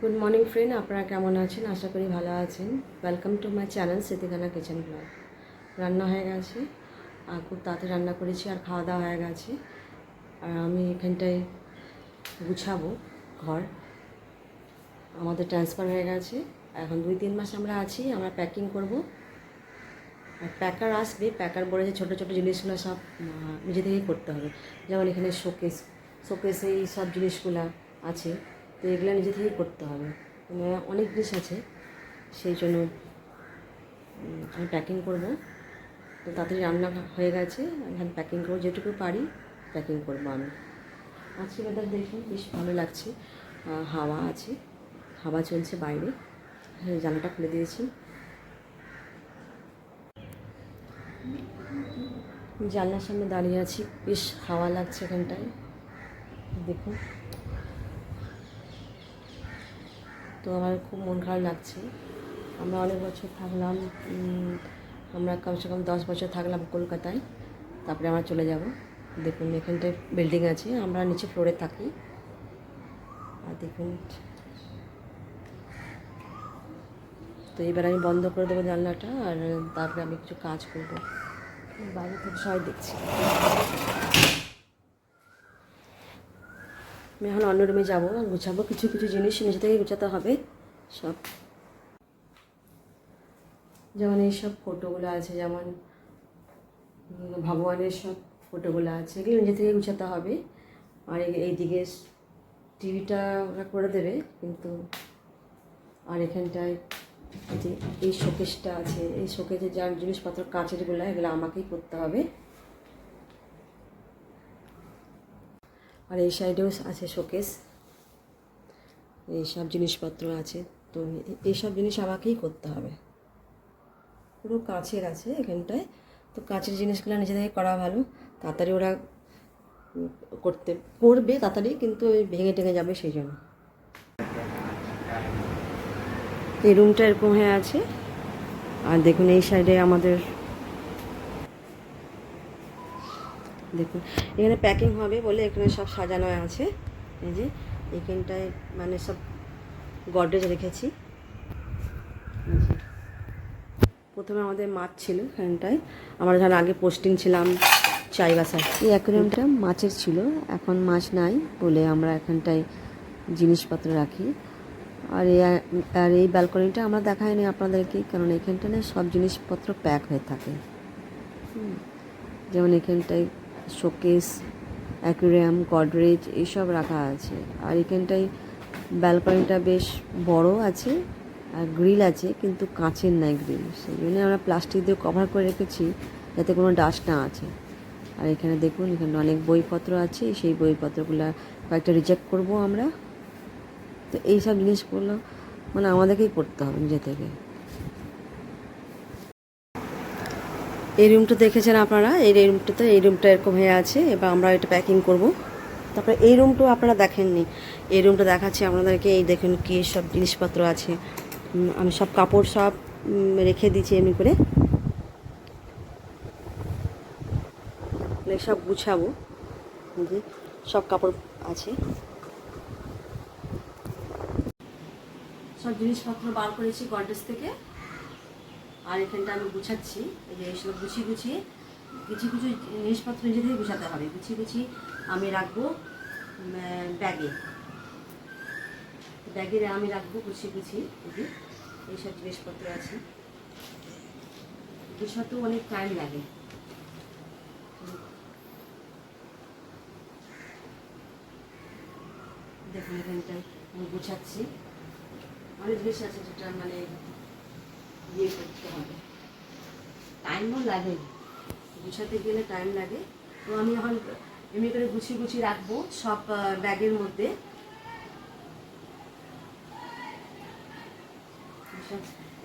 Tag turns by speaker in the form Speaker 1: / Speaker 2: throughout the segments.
Speaker 1: Good morning friend আপনারা কেমন আছেন? আশা করি ভালো আছেন। ওয়েলকাম টু মাই চ্যানেল স্মৃতিখানা কিচেন ব্লগ রান্না হয়ে গেছে। আর খুব তাড়াতাড়ি রান্না করেছি আর খাওয়া দাওয়া হয়ে গেছে। আর আমি এখানটায় গুছাবো ঘর। আমাদের ট্রান্সফার হয়ে গেছে। এখন দুই তিন মাস আমরা আছি, আমরা প্যাকিং করব। আর প্যাকার আসবে প্যাকার বলে যে ছোটো ছোটো জিনিসগুলো সব নিজে থেকেই করতে হবে। যেমন এখানে শোকেস শোকেসে এই সব জিনিসগুলো আছে। এগুলো নিজে থেকেই করতে হবে। মানে অনেক জিনিস আছে সেই জন্য আমি প্যাকিং করব। তো তাড়াতাড়ি রান্না হয়ে গেছে এখন প্যাকিং করব যেটুকু পারি প্যাকিং করব আমি। আজকে ওয়েদার দেখুন বেশ ভালো লাগছে। হাওয়া আছে হাওয়া চলছে বাইরে। হ্যাঁ, জানাটা খুলে দিয়েছি। জানলার সামনে দাঁড়িয়ে আছি বেশ হাওয়া লাগছে এখানটায়। দেখুন। তো আমার খুব মন খারাপ লাগছে। আমরা অনেক বছর থাকলাম আমরা কমসে কম দশ বছর থাকলাম কলকাতায়। তারপরে আমরা চলে যাব। দেখুন, এখানটায় বিল্ডিং আছে, আমরা নিচে ফ্লোরে থাকি। আর দেখুন, তো এবার আমি বন্ধ করে দেবো জানলাটা, আর তারপরে আমি কিছু কাজ করব। বাইরে থেকে সবাই দেখছি। আমি এখন অন্য রুমে যাব গুছাবো কিছু কিছু জিনিস নিজে থেকে গুছাতে হবে, সব। যেমন এই সব ফটোগুলো আছে, যেমন ভগবানের সব ফটোগুলো আছে, এগুলো নিজে থেকে গুছাতে হবে। আর এই- এইদিকে টিভিটা ওরা করে দেবে, কিন্তু, আর এখানটায় যে, এই শোকেসটা আছে, এই শোকেসে যার জিনিসপত্র কাঁচেরগুলো এগুলো আমাকেই করতে হবে। আর এই সাইডেও আছে শোকেস এইসব জিনিসপত্র আছে। তো এইসব জিনিস আমাকেই করতে হবে। পুরো কাঁচের আছে এখানটায়। তো কাঁচের জিনিসগুলো নিজে থেকে করা ভালো। তাড়াতাড়ি ওরা করতে, করবে তাড়াতাড়ি, কিন্তু ভেঙে টেঙে যাবে সেই জন্য। এই রুমটা এরকম হয়ে আছে। আর দেখুন এই সাইডে আমাদের দেখুন, এখানে প্যাকিং হবে বলে এখানে সব সাজানো আছে। এই যে, এখানটায় মানে সব গডরেজ রেখেছি। প্রথমে আমাদের মাছ ছিল এখানটায়। আমরা যখন আগে পোস্টিং ছিলাম চাইবাসায়, এই অ্যাকোরিয়ামটা মাছের ছিল, এখন মাছ নাই বলে আমরা এখানটায় জিনিসপত্র রাখি। আর এই আর এই ব্যালকনিটা আমরা দেখাইনি আপনাদেরকে, কারণ এখানটা না সব জিনিসপত্র প্যাক হয়ে থাকে। যেমন এখানটায় শোকেস, অ্যাকুরিয়াম গডরেজ এইসব রাখা আছে। আর এখানটায় ব্যালকনিটা বেশ বড় আছে আর গ্রিল আছে, কিন্তু কাঁচের নাই গ্রিল। সেই জন্য আমরা প্লাস্টিক দিয়ে কভার করে রেখেছি, যাতে কোনো ডাস্ট না আছে। আর এখানে দেখুন, এখানে অনেক বইপত্র আছে, সেই বইপত্রগুলো কয়েকটা রিজেক্ট করব আমরা। তো এইসব জিনিসগুলো মানে আমাদেরকেই করতে হবে নিজে থেকে। এই রুমটা দেখেছেন আপনারা? এই রুমটাতে এই রুমটা এরকম হয়ে আছে, এবার আমরা এটা প্যাকিং করব। তারপরে এই রুমটাও আপনারা দেখেননি। এই রুমটা দেখাচ্ছি আপনাদেরকে, এই দেখুন কী সব জিনিসপত্র আছে। আমি সব কাপড় সব রেখে দিচ্ছি এমনি করে। মানে সব গুছাবো। সব কাপড় আছে। সব জিনিসপত্র বার করেছি গডরেজ থেকে। আর এখানটা আমি গুছাচ্ছি। এই যে এইসব গুছিয়ে গুছিয়ে, কিছু কিছু জিনিসপত্র নিজে থেকে গুছাতে হবে। গুছিয়ে গুছিয়ে আমি রাখব ব্যাগে। ব্যাগে আমি রাখব গুছিয়ে গুছিয়ে এইসব জিনিসপত্র আছে। গুছাতেও অনেক টাইম লাগে। দেখুন এখানটায় আমি গুছাচ্ছি। অনেক জিনিস আছে যেটা মানে ইয়ে করতে হবে। টাইমও লাগে। গুছাতে গেলে টাইম লাগে। তো আমি এখন এমনি করে গুছিয়ে গুছিয়ে রাখব সব ব্যাগের মধ্যে।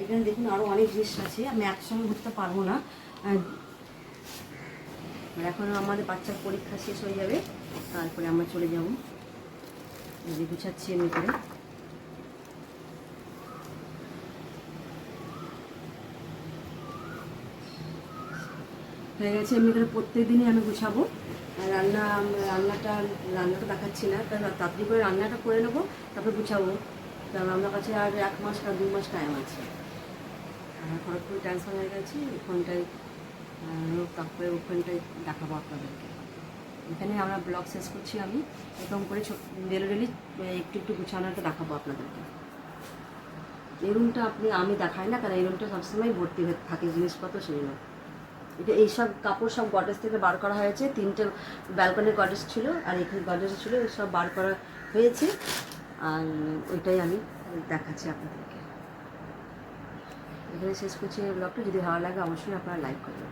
Speaker 1: এখানে দেখুন আরও অনেক জিনিস আছে। আমি একসঙ্গে ঘুরতে পারব না। এখন আমাদের বাচ্চার পরীক্ষা শেষ হয়ে যাবে। তারপরে আমরা চলে যাব। গুছাচ্ছি এমনি করে। হয়ে গেছে। এমনি করে প্রত্যেক দিনই আমি গুছাবো। রান্না, রান্নাটা রান্নাটা দেখাচ্ছি না। কারণ তাড়াতাড়ি করে রান্নাটা করে নেব, তারপরে গুছাবো। কারণ আমার কাছে আর এক মাস আর দু মাস টাইম আছে। আর করে ট্রান্সফার হয়ে গেছি। ওখানটায় তারপরে ওখানটায় দেখাবো আপনাদেরকে। এখানে আমরা ব্লগ শেষ করছি আমি। এরকম করে ডেলি ডেলি একটু একটু গুছানোটা দেখাবো আপনাদেরকে। এই রুমটা আপনি, আমি দেখাই না, কারণ এই রুমটা সবসময় ভর্তি থাকে, জিনিসপত্র সেগুলো। এটা এইসব কাপড় সব গডেজ থেকে বার করা হয়েছে। তিনটে ব্যালকনির গডেজ ছিল আর এখানে গডেজ ছিল সব বার করা হয়েছে। আর ওইটাই আমি দেখাচ্ছি আপনাদেরকে। এখানে শেষ করছি ব্লগটা যদি ভালো লাগে অবশ্যই আপনারা লাইক করবেন।